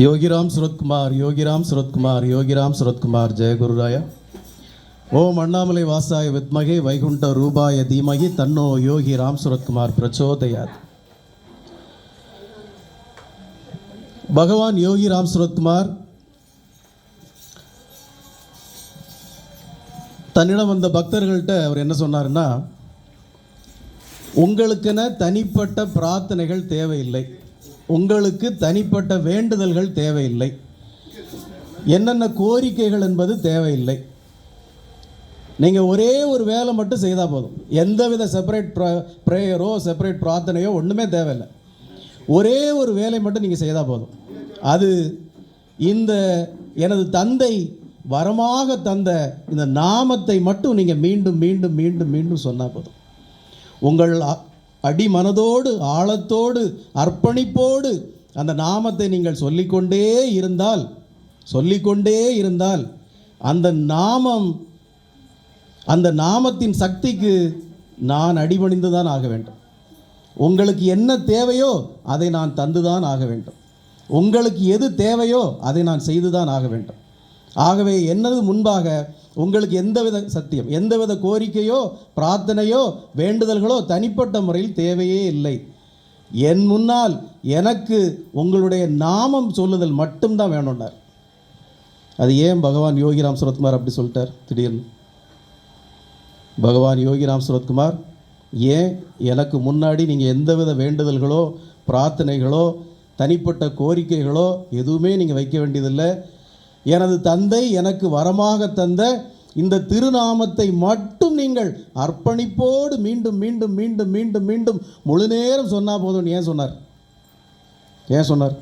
யோகிராம் சுரத்குமார் யோகிராம் சுரத்குமார் யோகிராம் சுரத்குமார் ஜெயகுருராயா ஓம் அண்ணாமலை வாசாய வித்மகே வைகுண்ட ரூபாய தீமகி தன்னோ யோகி ராம் சுரத்குமார் பிரச்சோதயாத். பகவான் யோகி ராம் சுரத்குமார் தன்னிடம் வந்த பக்தர்கள்ட்ட அவர் என்ன சொன்னார்னா உங்களுக்கென தனிப்பட்ட பிரார்த்தனைகள் தேவையில்லை. உங்களுக்கு தனிப்பட்ட வேண்டுதல்கள் தேவையில்லை. என்னென்ன கோரிக்கைகள் என்பது தேவையில்லை. நீங்கள் ஒரே ஒரு வேலை மட்டும் செய்தால் போதும். எந்தவித செப்பரேட் ப்ரேயரோ செப்பரேட் பிரார்த்தனையோ ஒன்றுமே தேவையில்லை. ஒரே ஒரு வேலை மட்டும் நீங்கள் செய்தால் போதும். அது இந்த எனது தந்தை வரமாக தந்த இந்த நாமத்தை மட்டும் நீங்கள் மீண்டும் மீண்டும் மீண்டும் மீண்டும் சொன்னால் போதும். உங்கள் அடி அடிமனதோடு ஆழத்தோடு அர்ப்பணிப்போடு அந்த நாமத்தை நீங்கள் சொல்லிக்கொண்டே இருந்தால் சொல்லிக்கொண்டே இருந்தால் அந்த நாமம் அந்த நாமத்தின் சக்திக்கு நான் அடிபணிந்து தான் ஆக வேண்டும். உங்களுக்கு என்ன தேவையோ அதை நான் தந்துதான் ஆக வேண்டும். உங்களுக்கு எது தேவையோ அதை நான் செய்துதான் ஆக வேண்டும். ஆகவே என்னது முன்பாக உங்களுக்கு எந்தவித சத்தியம் எந்தவித கோரிக்கையோ பிரார்த்தனையோ வேண்டுதல்களோ தனிப்பட்ட முறையில் தேவையே இல்லை. என் முன்னால் எனக்கு உங்களுடைய நாமம் சொல்லுதல் மட்டும்தான் வேணும்னார். அது ஏன் பகவான் யோகிராம் சுரத்குமார் அப்படி சொல்லிட்டார்? திடீர்னு. பகவான் யோகிராம் சுரத்குமார் ஏன் எனக்கு முன்னாடி நீங்கள் எந்தவித வேண்டுதல்களோ பிரார்த்தனைகளோ தனிப்பட்ட கோரிக்கைகளோ எதுவுமே நீங்கள் வைக்க வேண்டியதில்லை. எனது தந்தை எனக்கு வரமாக தந்த இந்த திருநாமத்தை மட்டும் நீங்கள் அர்ப்பணிப்போடு மீண்டும் மீண்டும் மீண்டும் மீண்டும் மீண்டும் முழு நேரம் சொன்னால் போதும்னு ஏன் சொன்னார்? ஏன் சொன்னார்?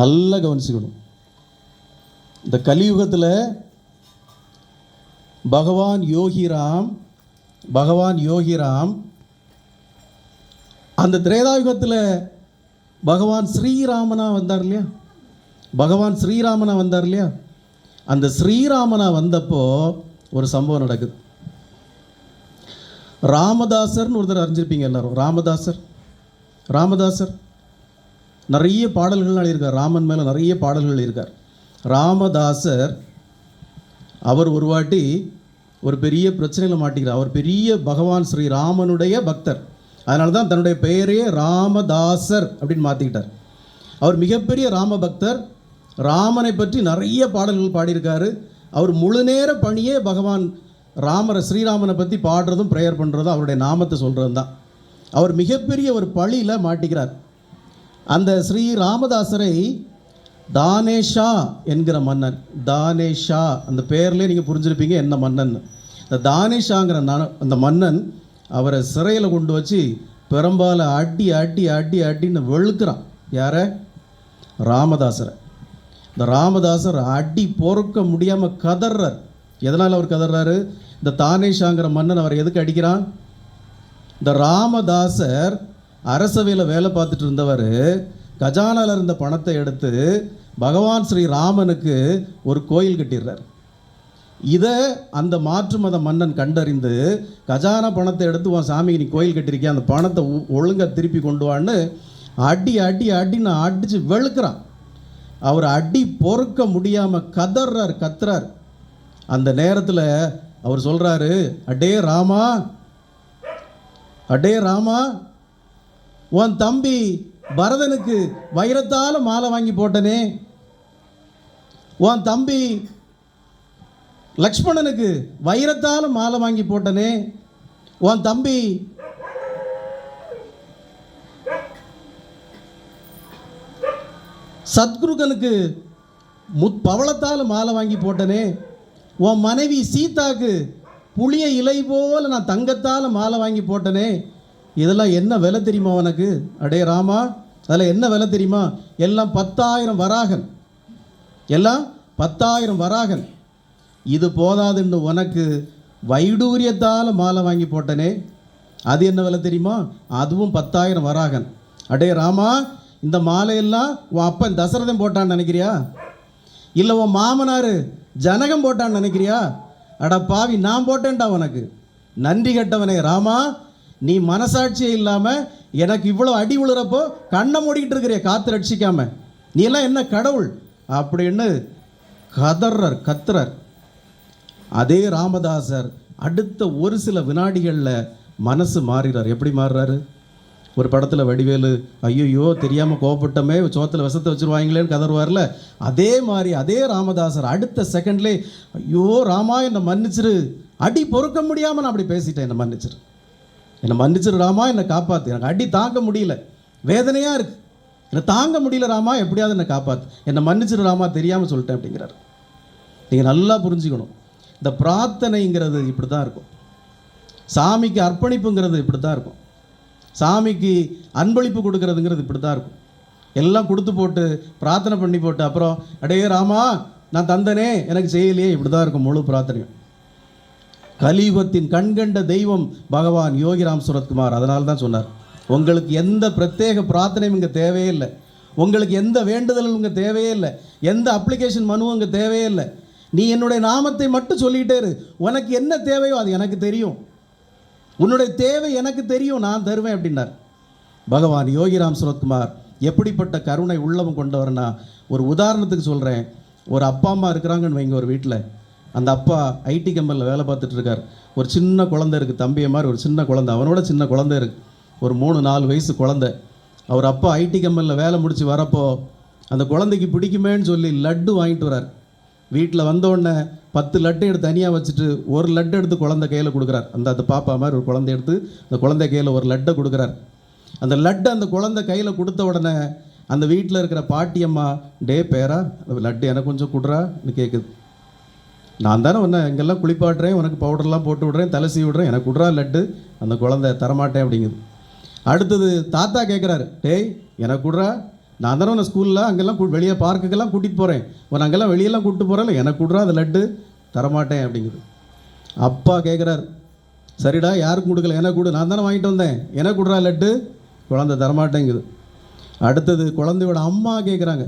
நல்லா கவனிச்சுக்கணும். இந்த கலியுகத்தில் பகவான் யோகிராம் பகவான் யோகிராம் அந்த திரேதாயுகத்தில் பகவான் ஸ்ரீராமனா வந்தார் இல்லையா? பகவான் ஸ்ரீராமனா வந்தார் இல்லையா? அந்த ஸ்ரீராமனா வந்தப்போ ஒரு சம்பவம் நடக்குது. ராமதாசர்னு ஒருத்தர் அறிஞ்சிருப்பீங்க எல்லாரும். ராமதாசர். ராமதாசர். நிறைய பாடல்கள் எழுதியிருக்கார். ராமன் மேலே நிறைய பாடல்கள் எழுதியிருக்கார். ராமதாசர் அவர் ஒரு வாட்டி ஒரு பெரிய பிரச்சனையில் மாட்டிக்கிறார். அவர் பெரிய பகவான் ஸ்ரீ ராமனுடைய பக்தர். அதனால தான் தன்னுடைய பெயரே ராமதாசர் அப்படின்னு மாற்றிக்கிட்டார் அவர் மிகப்பெரிய ராம பக்தர். ராமனை பற்றி நிறைய பாடல்கள் பாடியிருக்காரு. அவர் முழு நேர பணியே பகவான் ராமரை ஸ்ரீராமனை பற்றி பாடுறதும் ப்ரேயர் பண்ணுறதும் அவருடைய நாமத்தை சொல்கிறதும் தான் அவர் மிகப்பெரிய ஒரு பழியில் மாட்டிக்கிறார். அந்த ஸ்ரீ ராமதாசரை தானேஷா என்கிற மன்னன் தானேஷா அந்த பேர்லேயே நீங்கள் புரிஞ்சிருப்பீங்க என்ன மன்னன். இந்த தானேஷாங்கிற ந- அந்த மன்னன் அவரை சிறையில் கொண்டு வச்சு பெரும்பால அடி அடி அடி அடின்னு வெளுக்கிறான். யாரை? ராமதாசரை. இந்த ராமதாசர் அடி பொறுக்க முடியாமல் கதர்றார். எதனால் அவர் கதறாரு இந்த தானேஷாங்கிற மன்னன் அவர் எதுக்கு அடிக்கிறான்? இந்த ராமதாசர் அரசவையில் வேலை பார்த்துட்டு இருந்தவர் கஜானால இருந்த பணத்தை எடுத்து பகவான் ஸ்ரீ ராமனுக்கு ஒரு கோயில் கட்டிடுறார். இதை அந்த மாற்று மத மன்னன் கண்டறிந்து கஜானா பணத்தை எடுத்து உன் சாமிக்கு நீ கோயில் கட்டியிருக்கிய அந்த பணத்தை ஒழுங்காக திருப்பி கொண்டு வான்னு அடி அடி அடின்னு அடித்து வெளுக்கிறான். அவர் அடி பொறுக்க முடியாமல் கதறார் கத்துறார். அந்த நேரத்தில் அவர் சொல்கிறாரு அடே ராமா அடே ராமா உன் தம்பி பரதனுக்கு வைரத்தால் மாலை வாங்கி போட்டனே. உன் தம்பி லக்ஷ்மணனுக்கு வைரத்தால் மாலை வாங்கி போட்டனே. உன் தம்பி சத்குருகனுக்கு முத் பவளத்தால் மாலை வாங்கி போட்டனே உன் மனைவி சீதாக்கு புளிய இலை போல் நான் தங்கத்தால் மாலை வாங்கி போட்டனே இதெல்லாம் என்ன விலை தெரியுமா உனக்கு? அடே ராமா அதில் என்ன விலை தெரியுமா? எல்லாம் பத்தாயிரம் வராகன். எல்லாம் பத்தாயிரம் வராகன். இது போதாதுன்னு உனக்கு வைடூரியத்தால் மாலை வாங்கி போட்டனே அது என்ன விலை தெரியுமா? அதுவும் பத்தாயிரம் வராகன். அடே ராமா இந்த மாலையெல்லாம் உன் அப்பன் தசரதன் போட்டான்னு நினைக்கிறியா? இல்லை உன் மாமனார் ஜனகம் போட்டான்னு நினைக்கிறியா? அட பாவி நான் போட்டேன்டா உனக்கு. நன்றி கெட்டவனே ராமா நீ மனசாட்சியே இல்லாமல் எனக்கு இவ்வளோ அடி விழுறப்போ கண்ணை மூடிக்கிட்டு இருக்கிறிய காத்து ரட்சிக்காம. நீ எல்லாம் என்ன கடவுள்? அப்படின்னு கதர்றார் கத்துறார். அதே ராமதாசர் அடுத்த ஒரு சில வினாடிகளில் மனசு மாறிறார். எப்படி மாறுறாரு? ஒரு படத்தில் வடிவேலு ஐயோ தெரியாமல் கோவப்பட்டமே சோத்தில் விஷத்தை வச்சுருவாங்களேன்னு கதறுவார்ல. அதே மாதிரி அதே ராமதாசர் அடுத்த செகண்ட்லே ஐயோ ராமா என்னை மன்னிச்சிரு. அடி பொறுக்க முடியாமல் நான் அப்படி பேசிட்டேன் என்னை மன்னிச்சிரு. என்னை மன்னிச்சிரு ராமா என்னை காப்பாற்று எனக்கு அடி தாங்க முடியல. வேதனையாக இருக்குது என்னை தாங்க முடியல ராமா எப்படியாவது என்னை காப்பாற்று என்னை மன்னிச்சிரு ராமா தெரியாமல் சொல்லிட்டேன் அப்படிங்கிறார். நீங்கள் நல்லா புரிஞ்சுக்கணும். இந்த பிரார்த்தனைங்கிறது இப்படி தான் இருக்கும். சாமிக்கு அர்ப்பணிப்புங்கிறது இப்படி தான் இருக்கும். சாமிக்கு அன்பளிப்பு கொடுக்கறதுங்கிறது இப்படி தான் இருக்கும். எல்லாம் கொடுத்து போட்டு பிரார்த்தனை பண்ணி போட்டு அப்புறம் அடே ராமா நான் தந்தனே எனக்கு செய்யலையே. இப்படி தான் இருக்கும் முழு பிரார்த்தனையும். கலியுகத்தின் கண்கண்ட தெய்வம் பகவான் யோகிராம் சுரத்குமார். அதனால தான் சொன்னார் உங்களுக்கு எந்த பிரத்யேக பிரார்த்தனையும் இங்கே தேவையே இல்லை. உங்களுக்கு எந்த வேண்டுதலும் இங்கே தேவையே இல்லை. எந்த அப்ளிகேஷன் மனுவும் இங்கே தேவையே இல்லை. நீ என்னுடைய நாமத்தை மட்டும் சொல்லிகிட்டே இரு. உனக்கு என்ன தேவையோ அது எனக்கு தெரியும். உன்னுடைய தேவை எனக்கு தெரியும் நான் தருவேன் அப்படின்னார். பகவான் யோகிராம் சுரத்குமார் எப்படிப்பட்ட கருணை உள்ளவன் கொண்டவர்னா ஒரு உதாரணத்துக்கு சொல்கிறேன் ஒரு அப்பா அம்மா இருக்கிறாங்கன்னு வைங்க ஒரு வீட்டில் அந்த அப்பா ஐடி கம்பெனியில் வேலை பார்த்துட்டு இருக்கார். ஒரு சின்ன குழந்தை இருக்குது தம்பியை மாதிரி ஒரு சின்ன குழந்தை அவனோட சின்ன குழந்தை இருக்குது ஒரு மூணு நாலு வயசு குழந்தை. அவர் அப்பா ஐடி கம்பெனியில் வேலை முடித்து வரப்போ அந்த குழந்தைக்கு பிடிக்குமேன்னு சொல்லி லட்டு வாங்கிட்டு வரார் வீட்டில் வந்தோடனே பத்து லட்டு எடுத்து தனியாக வச்சுட்டு ஒரு லட்டு எடுத்து குழந்தை கையில் கொடுக்குறார். அந்த அந்த பாப்பா மாதிரி ஒரு குழந்தை எடுத்து அந்த குழந்தை கையில் ஒரு லட்டை கொடுக்குறார். அந்த லட்டு அந்த குழந்தை கையில் கொடுத்த உடனே அந்த வீட்டில் இருக்கிற பாட்டியம்மா டே பேரா அந்த லட்டு எனக்கு கொஞ்சம் கொடுறான்னு கேட்குது நான் தானே உன்னை எங்கெல்லாம் குளிப்பாட்டுறேன் உனக்கு பவுடர்லாம் போட்டு விட்றேன் தலை விட்றேன் எனக்கு விட்றா லட்டு அந்த குழந்தை தரமாட்டேன் அப்படிங்குது. அடுத்தது தாத்தா கேட்குறாரு டேய் எனக்கு விட்றா நான் தானே உன்னை ஸ்கூலில் அங்கெல்லாம் கூ- வெளியே பார்க்குக்கெல்லாம் கூட்டிகிட்டு போகிறேன் உன்னை அங்கெல்லாம் வெளியெல்லாம் கூப்பிட்டு போகிறேன் எனக்கு கொடுறா அந்த லட்டு தரமாட்டேன் அப்படிங்குது. அப்பா கேட்குறாரு சரிடா யாருக்கும் கொடுக்கல எனக்கு கொடு நான் தானே வாங்கிட்டு வந்தேன் எனக்கு கொடுறா லட்டு குழந்தை தரமாட்டேங்குது. அடுத்தது குழந்தையோட அம்மா கேட்குறாங்க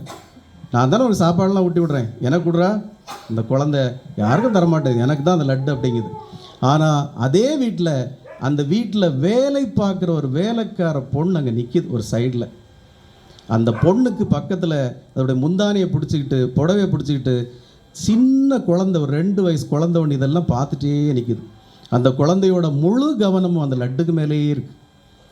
நான் தானே ஒரு சாப்பாடெல்லாம் ஊட்டி விட்றேன் எனக்கு கொடுறா இந்த குழந்தை யாருக்கும் தரமாட்டேங்குது எனக்கு தான் அந்த லட்டு அப்படிங்குது. ஆனால் அதே வீட்டில் அந்த வீட்டில் வேலை பார்க்குற ஒரு வேலைக்கார பொண்ணு அங்கே நிற்கிது ஒரு சைடில் அந்த பொண்ணுக்கு பக்கத்தில் அதோடைய முந்தானியை பிடிச்சிக்கிட்டு புடவையை பிடிச்சிக்கிட்டு சின்ன குழந்தை ஒரு ரெண்டு வயசு குழந்தை ஒன்று இதெல்லாம் பார்த்துட்டே நிற்கிது அந்த குழந்தையோட முழு கவனமும் அந்த லட்டுக்கு மேலேயே இருக்குது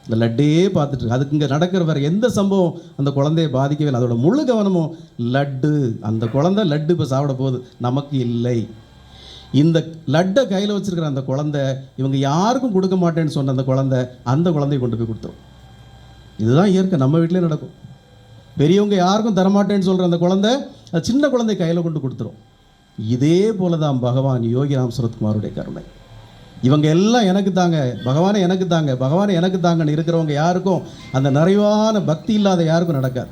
இந்த லட்டையே பார்த்துட்டு அதுக்கு இங்கே நடக்கிற வேற எந்த சம்பவம் அந்த குழந்தையை பாதிக்கவே இல்லை. அதோட முழு கவனமும் லட்டு. அந்த குழந்தை லட்டு இப்போ சாப்பிட போகுது. நமக்கு இல்லை. இந்த லட்டை கையில் வச்சிருக்கிற அந்த குழந்தை இவங்க யாருக்கும் கொடுக்க மாட்டேன்னு சொன்ன அந்த குழந்தை அந்த குழந்தைய கொண்டு போய் கொடுத்தோம். இதுதான் இயற்கை. நம்ம வீட்டிலே நடக்கும். பெரியவங்க யாருக்கும் தரமாட்டேன்னு சொல்கிற அந்த குழந்தை அது சின்ன குழந்தை கையில் கொண்டு கொடுத்துரும். இதே போல தான் பகவான் யோகிராம் சரத்குமாருடைய கருணை. இவங்க எல்லாம் எனக்கு தாங்க பகவானே எனக்கு தாங்க பகவானே எனக்கு தாங்கன்னு இருக்கிறவங்க யாருக்கும் அந்த நிறைவான பக்தி இல்லாத யாருக்கும் நடக்காது.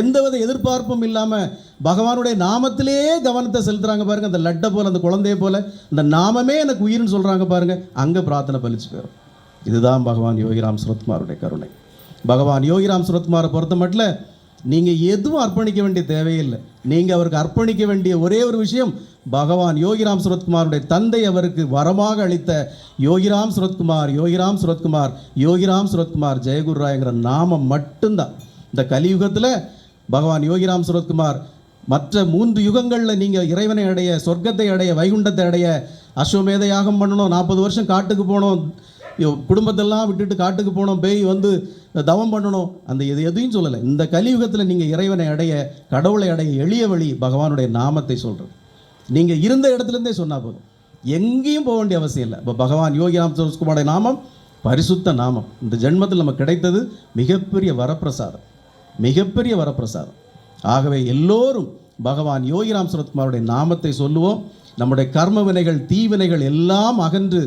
எந்தவித எதிர்பார்ப்பும் இல்லாமல் பகவானுடைய நாமத்திலே கவனத்தை செலுத்துகிறாங்க பாருங்கள் அந்த லட்டை போல் அந்த குழந்தைய போல் அந்த நாமமே எனக்கு உயிர்னு சொல்கிறாங்க பாருங்க அங்கே பிரார்த்தனை பலிச்சு போயிடும் இதுதான் பகவான் யோகிராம் சுரத்குமாருடைய கருணை. பகவான் யோகிராம் சுரத்குமாரை பொறுத்த மட்டும் நீங்கள் எதுவும் அர்ப்பணிக்க வேண்டிய தேவையில்லை. நீங்கள் அவருக்கு அர்ப்பணிக்க வேண்டிய ஒரே ஒரு விஷயம் பகவான் யோகிராம் சுரத்குமாருடைய தந்தை அவருக்கு வரமாக அளித்த யோகிராம் சுரத்குமார் யோகிராம் சுரத்குமார் யோகிராம் சுரத்குமார் ஜெயகுருராயங்கிற நாமம் மட்டும்தான். இந்த கலியுகத்தில் பகவான் யோகிராம் சுரத்குமார் மற்ற மூன்று யுகங்களில் நீங்கள் இறைவனை அடைய சொர்க்கத்தை அடைய வைகுண்டத்தை அடைய அஸ்வமேத யாகம் பண்ணணும் நாற்பது வருஷம் காட்டுக்கு போகணும் குடும்பத்தெல்லாம் விட்டுட்டு காட்டுக்கு போனோம் பேய் வந்து தவம் பண்ணணும். அந்த இது எதையும் சொல்லலை. இந்த கலியுகத்தில் நீங்கள் இறைவனை அடைய கடவுளை அடைய எளிய வழி பகவானுடைய நாமத்தை சொல்கிறது நீங்கள் இருந்த இடத்துலேருந்தே சொன்னால் போதும். எங்கேயும் போக வேண்டிய அவசியம் இல்லை. இப்போ பகவான் யோகிராம் சுரத்குமாருடைய நாமம் பரிசுத்த நாமம். இந்த ஜென்மத்தில் நமக்கு கிடைத்தது மிகப்பெரிய வரப்பிரசாதம். மிகப்பெரிய வரப்பிரசாதம். ஆகவே எல்லோரும் பகவான் யோகிராம் சுரத்குமாருடைய நாமத்தை சொல்லுவோம். நம்முடைய கர்ம வினைகள் தீவினைகள் எல்லாம் அகன்று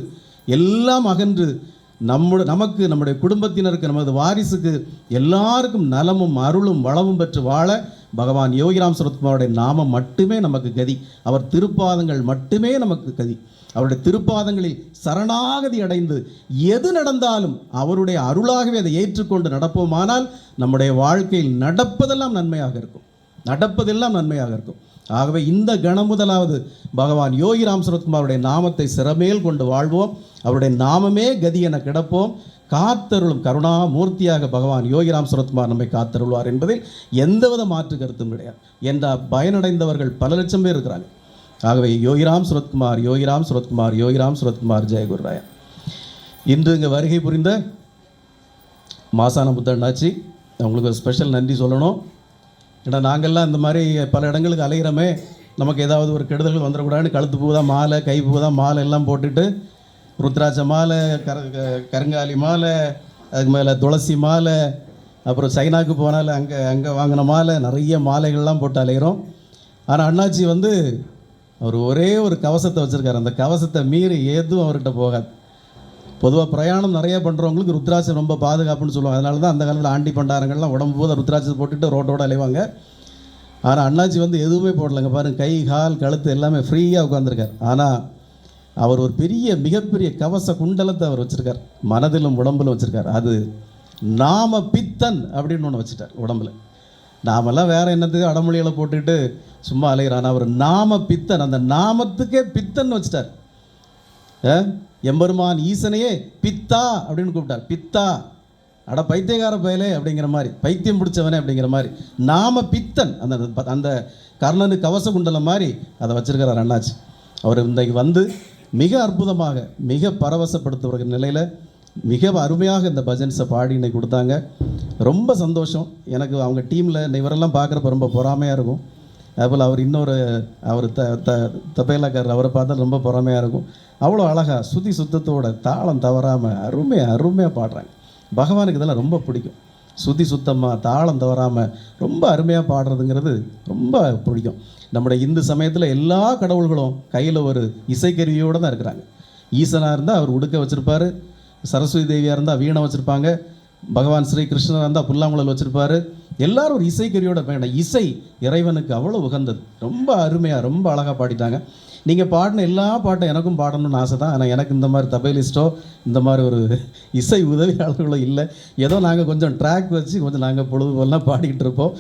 எல்லாம் அகன்று நம்முடைய நமக்கு நம்முடைய குடும்பத்தினருக்கு நமது வாரிசுக்கு எல்லாருக்கும் நலமும் அருளும் வளமும் பெற்று வாழ பகவான் யோகிராம் சுரத்குமாருடைய நாமம் மட்டுமே நமக்கு கதி. அவர் திருப்பாதங்கள் மட்டுமே நமக்கு கதி. அவருடைய திருப்பாதங்களில் சரணாகதி அடைந்து எது நடந்தாலும் அவருடைய அருளாகவே அதை ஏற்றுக்கொண்டு நடப்போமானால் நம்முடைய வாழ்க்கையில் நடப்பதெல்லாம் நன்மையாக இருக்கும். நடப்பதெல்லாம் நன்மையாக இருக்கும். ஆகவே இந்த கணம் முதலாவது பகவான் யோகிராம் சுரத்குமாருடைய நாமத்தை சிறமேல் கொண்டு வாழ்வோம். அவருடைய நாமமே கதி என கிடப்போம். காத்தருளும் கருணா மூர்த்தியாக பகவான் யோகிராம் சுரத்குமார் நம்மை காத்தருள்வார் என்பதில் எந்தவித மாற்று கருத்தும் கிடையாது. என்ற பயனடைந்தவர்கள் பல லட்சம் பேர் இருக்கிறாங்க. ஆகவே யோகிராம் சுரத்குமார் யோகிராம் சுரத்குமார் யோகிராம் சுரத்குமார் ஜெயகுருராயன் இன்று இங்கே வருகை புரிந்த மாசான புத்தாண்டாச்சு அவங்களுக்கு ஒரு ஸ்பெஷல் நன்றி சொல்லணும். ஏன்னா நாங்கள்லாம் இந்த மாதிரி பல இடங்களுக்கு அலைகிறோமே நமக்கு ஏதாவது ஒரு கெடுதல்கள் வந்துடக்கூடாதுன்னு கழுத்து பூதா மாலை கை பூதா மாலை எல்லாம் போட்டுட்டு ருத்ராட்ச மாலை கர க- கருங்காலி மாலை அதுக்கு மேலே துளசி மாலை அப்புறம் சைனாக்கு போனால் அங்கே அங்கே வாங்கின மாலை நிறைய மாலைகள்லாம் போட்டு அலைகிறோம் ஆனால் அண்ணாச்சி வந்து அவர் ஒரே ஒரு கவசத்தை வச்சுருக்காரு. அந்த கவசத்தை மீறி எதுவும் அவர்கிட்ட போகாது. பொதுவாக பிரயாணம் நிறைய பண்ணுறவங்களுக்கு ருத்ராட்சம் ரொம்ப பாதுகாப்புன்னு சொல்லுவாங்க. அதனால தான் அந்த காலத்தில் ஆண்டி பண்டாரங்கள்லாம் உடம்பு போத ருத்ராட்சத்தை போட்டுட்டு ரோட்டோட அலைவாங்க. ஆனால் அண்ணாச்சி வந்து எதுவுமே போடலைங்க. பாருங்க கை கால் கழுத்து எல்லாமே ஃப்ரீயாக உட்காந்துருக்கார் ஆனால் அவர் ஒரு பெரிய மிகப்பெரிய கவச குண்டலத்தை அவர் வச்சுருக்கார். மனதிலும் உடம்பிலும் வச்சுருக்கார். அது நாம பித்தன் அப்படின்னு ஒன்று வச்சுட்டார் உடம்புல. நாமெல்லாம் வேற என்னத்தையும் அடமொழியில் போட்டுட்டு சும்மா அலைகிறான் அவர் நாம பித்தன். அந்த நாமத்துக்கே பித்தன் வச்சுட்டார். எம்பெருமான் ஈசனையே பித்தா அப்படின்னு கூப்பிட்டார். பித்தா. அட பைத்தியக்கார பயலே அப்படிங்கிற மாதிரி. பைத்தியம் பிடிச்சவனே அப்படிங்கிற மாதிரி. நாம பித்தன். அந்த அந்த கர்ணனு கவச குண்டலம் மாதிரி அதை வச்சிருக்கிறார் அண்ணாச்சி. அவர் இன்றைக்கு வந்து மிக அற்புதமாக மிக பரவசப்படுத்துகிற நிலையில் மிக அருமையாக இந்த பஜன்ஸை பாடி இன்னைக்கு கொடுத்தாங்க. ரொம்ப சந்தோஷம். எனக்கு அவங்க டீமில் இவரெல்லாம் பார்க்குறப்ப ரொம்ப பொறாமையாக இருக்கும். அதுபோல் அவர் இன்னொரு அவர் த த தபேலாக்காரர் அவரை பார்த்தா ரொம்ப பொறாமையாக இருக்கும். அவ்வளோ அழகாக சுத்தி சுத்தத்தோட தாளம் தவறாமல் அருமையாக அருமையாக பாடுறாங்க. பகவானுக்கு இதெல்லாம் ரொம்ப பிடிக்கும். சுத்தி சுத்தமாக தாளம் தவறாமல் ரொம்ப அருமையாக பாடுறதுங்கிறது ரொம்ப பிடிக்கும். நம்முடைய இந்து சமயத்தில் எல்லா கடவுள்களும் கையில் ஒரு இசைக்கருவியோடு தான் இருக்கிறாங்க. ஈசனாக இருந்தால் அவர் உடுக்க வச்சுருப்பார் சரஸ்வதி தேவியாக இருந்தால் வீணை வச்சுருப்பாங்க பகவான் ஸ்ரீ கிருஷ்ணர் இருந்தால் புல்லாங்குழல் வச்சுருப்பாரு. எல்லாரும் ஒரு இசைக்கரியோட வேண்டாம் இசை இறைவனுக்கு அவ்வளோ உகந்தது. ரொம்ப அருமையாக ரொம்ப அழகாக பாடிட்டாங்க. நீங்கள் பாடின எல்லா பாட்டும் எனக்கும் பாடணும்னு ஆசை தான் ஆனால் எனக்கு இந்த மாதிரி தபேலிஸ்ட்டோ இந்த மாதிரி ஒரு இசை உதவியாளர்களோ இல்லை. ஏதோ நாங்கள் கொஞ்சம் ட்ராக் வச்சு கொஞ்சம் நாங்கள் பொழுதுபோலாம் பாடிக்கிட்டு இருப்போம்.